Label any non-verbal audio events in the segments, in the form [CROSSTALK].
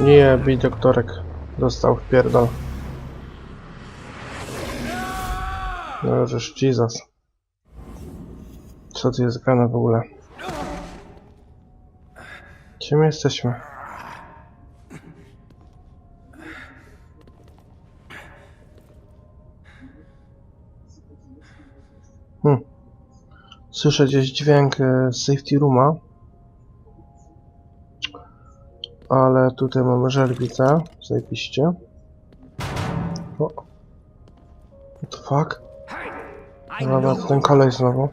Nie, bij doktorek. Dostał w pierdol. No Jesus. Co tu jest grane w ogóle? Gdzie my jesteśmy? Hmm. Słyszę gdzieś dźwięk e, safety rooma. Ale tutaj mamy żelbicę. Zajebiście. O. What the fuck? Dobra, ten kolej znowu.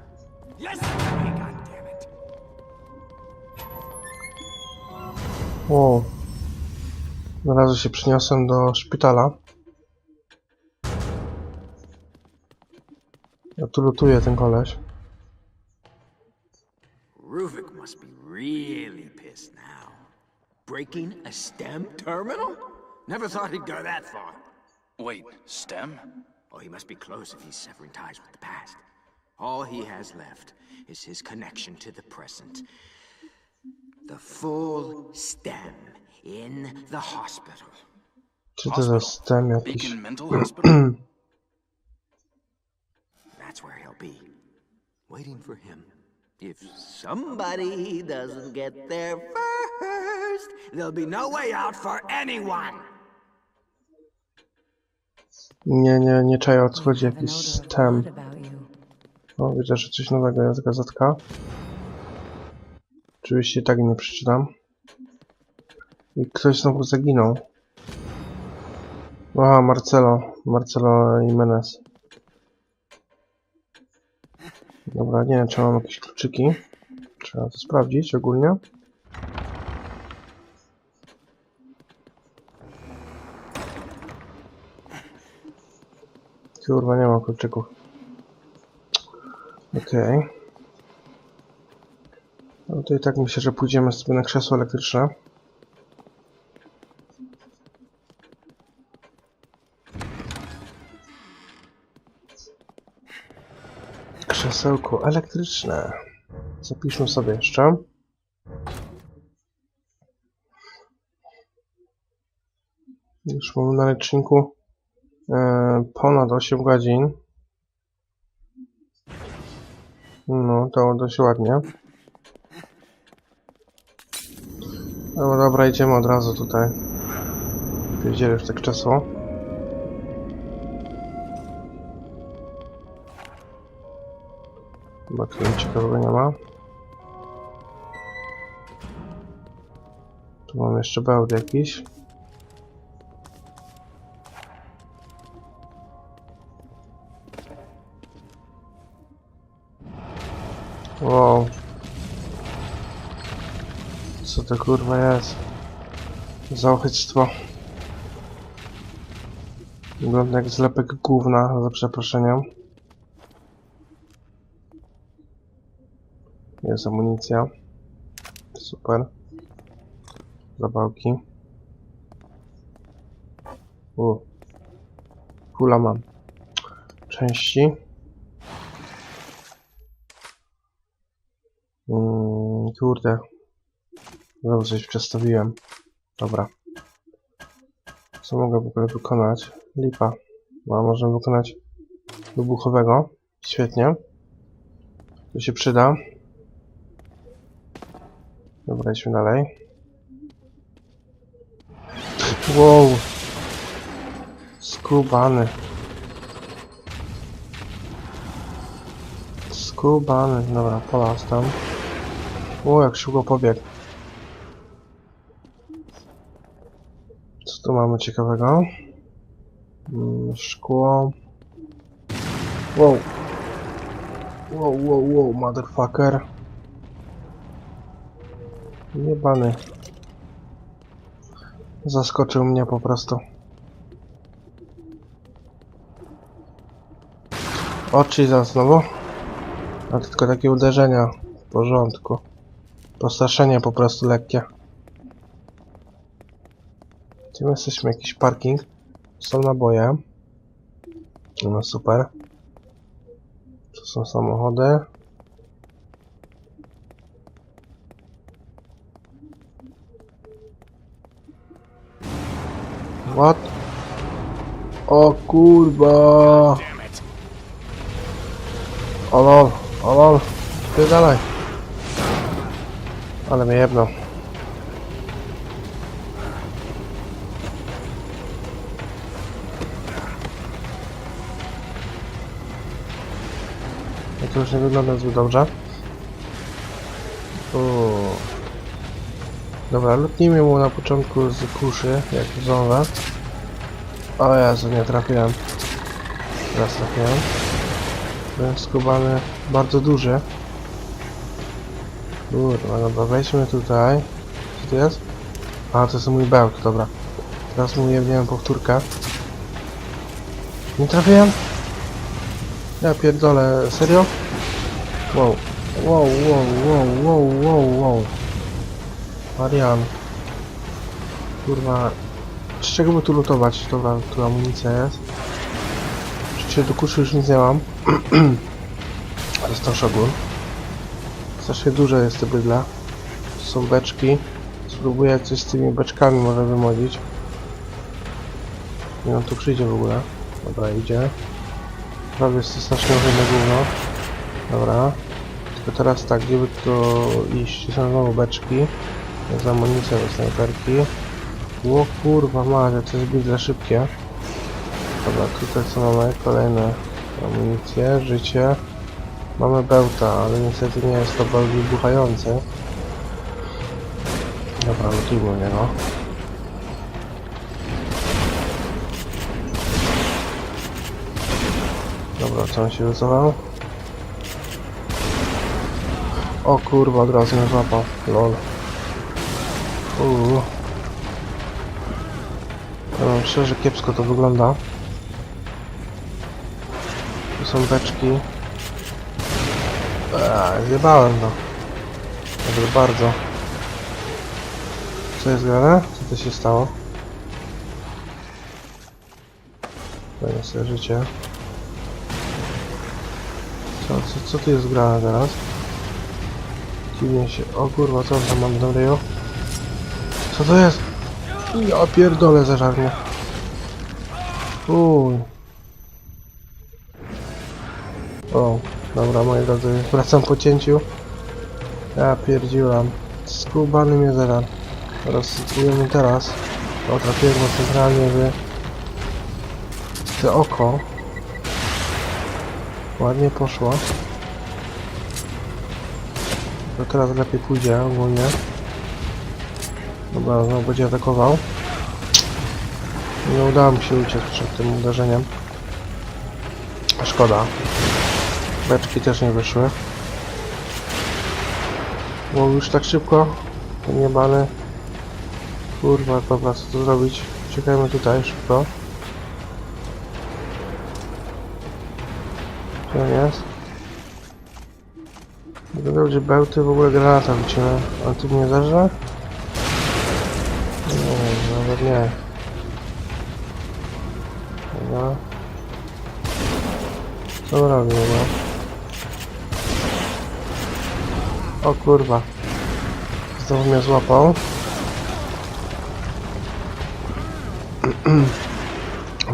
O. Na razie się przyniosłem do szpitala. Ja tu lutuję ten koleś. Ruvik must be really pissed now. Breaking a STEM terminal? Never thought he'd go that far. Wait, STEM? Oh, he must be close if he's severing ties with the past. All he has left is his connection to the present. The full STEM in the hospital. Czy to za stem jakiś? Beacon Mental Hospital? [CLEARS THROAT] That's where he'll be. Waiting for him. If somebody doesn't get there first, there'll be no way out for anyone. Nie, nie, nie czaję o co chodzi, jakiś stem. O, widzę, że coś nowego jest gazetka. Oczywiście tak nie przeczytam. I ktoś znowu zaginął. Aha, Marcelo. Marcelo Jimenez. Dobra, nie wiem, czy mam jakieś kluczyki. Trzeba to sprawdzić ogólnie. Kurwa, nie mam kluczyków. Okej. No to i tak myślę, że pójdziemy sobie na krzesło elektryczne. Krzesełko elektryczne. Zapiszmy sobie jeszcze. Już mamy na liczniku e, ponad 8 godzin. No, to dość ładnie. No dobra, idziemy od razu tutaj. Wiedzieli już tak krzesło. Chyba tu ciekawego nie ma. Tu mam jeszcze bełd jakiś. Co to kurwa jest? Za ochyctwo. Wygląda jak zlepek gówna, za przeproszeniem. Jest amunicja. Super. Zabałki. U. Kula mam. Części. Mm, kurde. Znowu coś przestawiłem. Dobra. Co mogę w ogóle wykonać? Lipa. No, możemy wykonać wybuchowego. Świetnie. To się przyda. Dobra, idźmy dalej. Wow. Skubany. Skubany. Dobra, polas tam. O, jak szybko pobiegł. Tu mamy ciekawego? Mm, szkło. Wow. Wow, wow, wow, motherfucker. Jebany. Zaskoczył mnie po prostu. Oczy za znowu. A tylko takie uderzenia. W porządku. Postraszenie po prostu lekkie. Gdzie my jesteśmy? Jakiś parking. Są naboje. No super. Tu są samochody. What? O kurwa! O lol, o lol. Spierdalaj. Ale mnie jebnął. To już nie wygląda zbyt dobrze. Uuu. Dobra, lutnijmy mu na początku z kuszy, jak zdążę. O Jezu, nie trafiłem. Teraz trafiłem. Byłem skubany bardzo duży. Kurwa, dobra, wejdźmy tutaj. Co to jest? A, to jest mój bełt, dobra. Teraz mu jebniemy powtórkę. Nie trafiłem? Ja pierdolę, serio? Wow. Wow, wow, wow, wow, wow, wow. Marian. Kurwa. Z czego by tu lutować? Dobra, tu amunicja jest. Oczywiście do kuszy już nic nie mam. To to szogun. Strasznie duże jest te bydla. Tu są beczki. Spróbuję coś z tymi beczkami może wymodzić. Nie on tu przyjdzie w ogóle. Dobra, idzie. Prawie jest strasznie ohydne gówno. Dobra. Tylko teraz tak, gdzie by to iść? Są znowu beczki. Jest amunicja do snajperki. O kurwa macie, to jest bydle szybkie. Dobra, tutaj co mamy? Kolejne amunicje, życie. Mamy bełta, ale niestety nie jest to bełt wybuchający. Dobra, lutujmy niego. Dobra, co on się wycofał? O kurwa, od razu mnie złapał. Lol. Uuu. Powiem szczerze, kiepsko to wygląda. Tu są beczki. Eee, zjebałem to. Dobrze, bardzo. Co jest grane? Co to się stało? To jest życie. Co, co, co tu jest grane teraz? Dziwnie się... O kurwa, co tam mam do ryju? Co to jest? Ja pierdolę zażarnie. Uj. O, dobra moi drodzy, wracam po cięciu. Ja pierdziłam. Skubany mnie zaraz. Rozsypujemy teraz. O, trafiłem centralnie w te oko. Ładnie poszło. To teraz lepiej pójdzie ogólnie. Dobra, znowu będzie atakował. Nie udało mi się uciec przed tym uderzeniem. Szkoda. Beczki też nie wyszły. Bo już tak szybko. Ten niebany. Kurwa, dobra, co tu zrobić? Czekajmy tutaj szybko. Gdzie on jest? Wyglądał, że bełty w ogóle granata wycina. On tu mnie zerze? Nie, nawet nie. Dobra. Co no? O kurwa. Znowu mnie złapał. [CLEARS THROAT]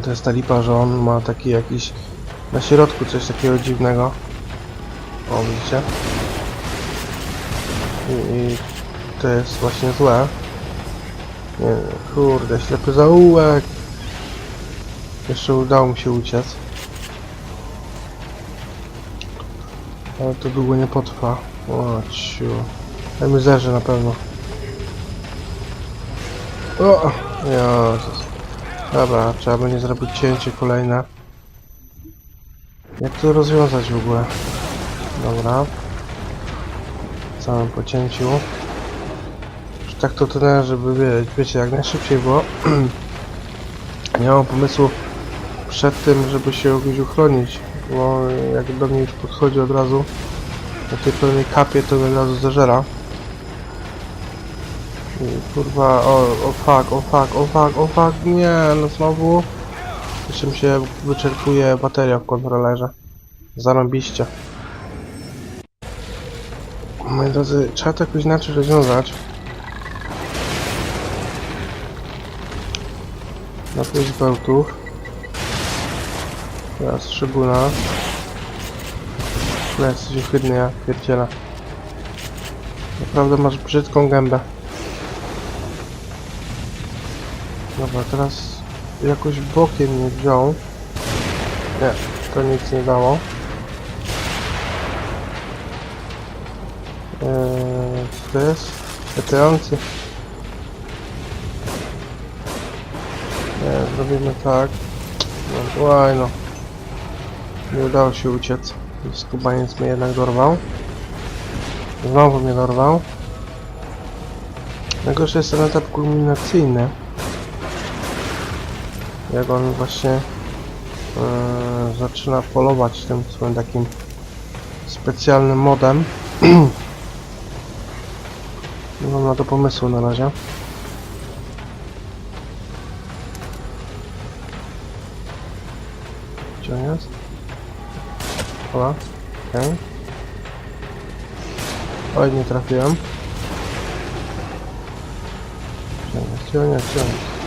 To jest ta lipa, że on ma taki jakiś... Na środku coś takiego dziwnego. O, widzicie? I, i to jest właśnie złe. Nie, kurde, ślepy zaułek. Jeszcze udało mi się uciec. Ale to długo nie potrwa. O, ciu. Dajmy zerze na pewno. O, Jezus. Dobra, trzeba będzie zrobić cięcie kolejne. Jak to rozwiązać w ogóle? Dobra. W całym pocięciu. Już tak to tyle, żeby wiedzieć, wiecie, jak najszybciej było. [CLEARS THROAT] nie mam pomysłu przed tym, żeby się gdzieś uchronić, bo jak do mnie już podchodzi od razu na tej pełnej kapie, to mnie od razu zażera. I kurwa, o, o fuck, o fuck, o fuck, o fuck, nie, no znowu. Jeszcze mi się wyczerpuje bateria w kontrolerze. Zarąbiście. Moi drodzy, trzeba to jakoś inaczej rozwiązać. Na pięć bełtów. Teraz szybuna. No jesteś ohydny, ja pierdzielę. Naprawdę masz brzydką gębę. Dobra, teraz jakoś bokiem mnie wziął. Nie, to nic nie dało. Eee, to jest? Nie, zrobimy tak. No, łaj no. Nie udało się uciec. Skubaniec mnie jednak dorwał. Znowu mnie dorwał. Najgorszy jest ten etap kulminacyjny. Jak on właśnie e, zaczyna polować tym swoim takim specjalnym modem. [CLEARS THROAT] Nie mam na to pomysłu na razie. Gdzie on jest? Ola, okej. Oj, nie trafiłem. Gdzie on jest? Gdzie on jest? Gdzie on jest?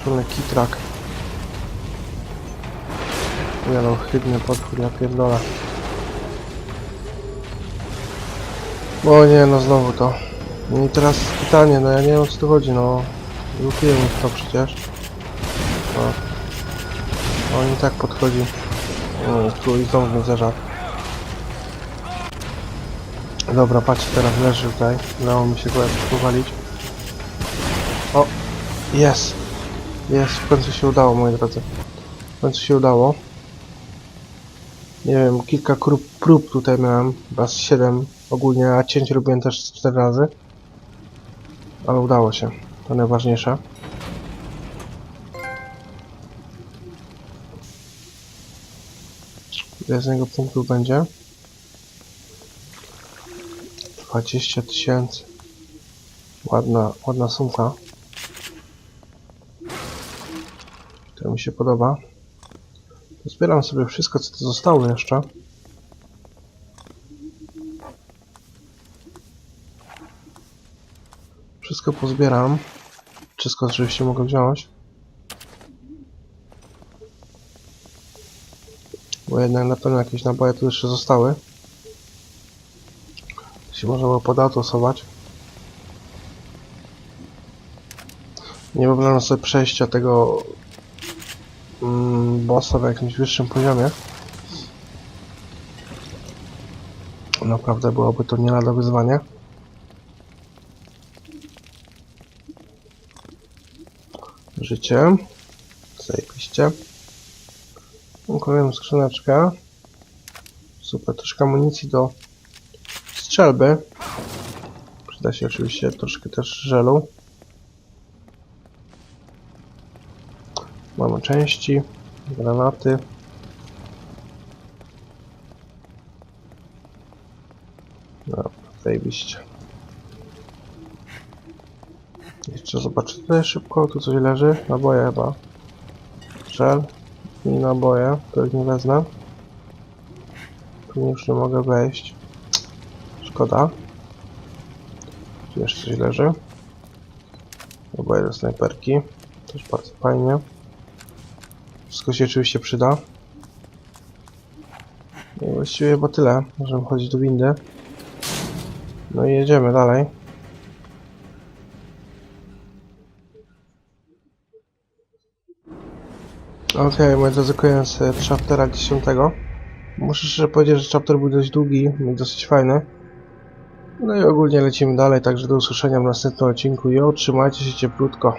Pieprzony kitrak. Ja no, chybny potwór, ja pierdolę. O nie, no znowu to. No i teraz pytanie, no ja nie wiem o co tu chodzi, no. Lubiłem ich to przecież. O. On i tak podchodzi. O, tu i znowu mnie zeżar. Dobra, patrzcie, teraz leży tutaj. Udało mi się go jakoś powalić. O! Jest! Jest, w końcu się udało, moi drodzy. W końcu się udało. Nie wiem, kilka prób, prób tutaj miałem, chyba z 7 ogólnie, a cięć robiłem też z 4 razy. Ale udało się, to najważniejsze. Ile z niego punktów będzie? 20 tysięcy. Ładna, ładna sumka. Się podoba. Zbieram sobie wszystko, co tu zostało jeszcze. Wszystko pozbieram. Wszystko oczywiście mogę wziąć. Bo jednak na pewno jakieś naboje tu jeszcze zostały. Jeśli można było podautosować. Nie wyobrażam sobie przejścia tego bossa w jakimś wyższym poziomie. Naprawdę byłoby to nie lada wyzwanie. Życie. Zajebiście. Kolejną skrzyneczkę. Super, troszkę amunicji do strzelby. Przyda się oczywiście troszkę też żelu. Mamy części, granaty. No, zajebiście. Jeszcze zobaczę tutaj szybko, tu coś leży. Naboje chyba. Żel i naboje, ich nie wezmę. Tu już nie mogę wejść. Szkoda. Tu jeszcze coś leży. Naboje do snajperki. Też bardzo fajnie. Wszystko się oczywiście przyda. I właściwie chyba tyle. Możemy chodzić do windy. No i jedziemy dalej. Okej, moi drodzy, koniec e, chaptera 10. Muszę szczerze powiedzieć, że chapter był dość długi i dosyć fajny. No i ogólnie lecimy dalej, także do usłyszenia w następnym odcinku i trzymajcie się cieplutko.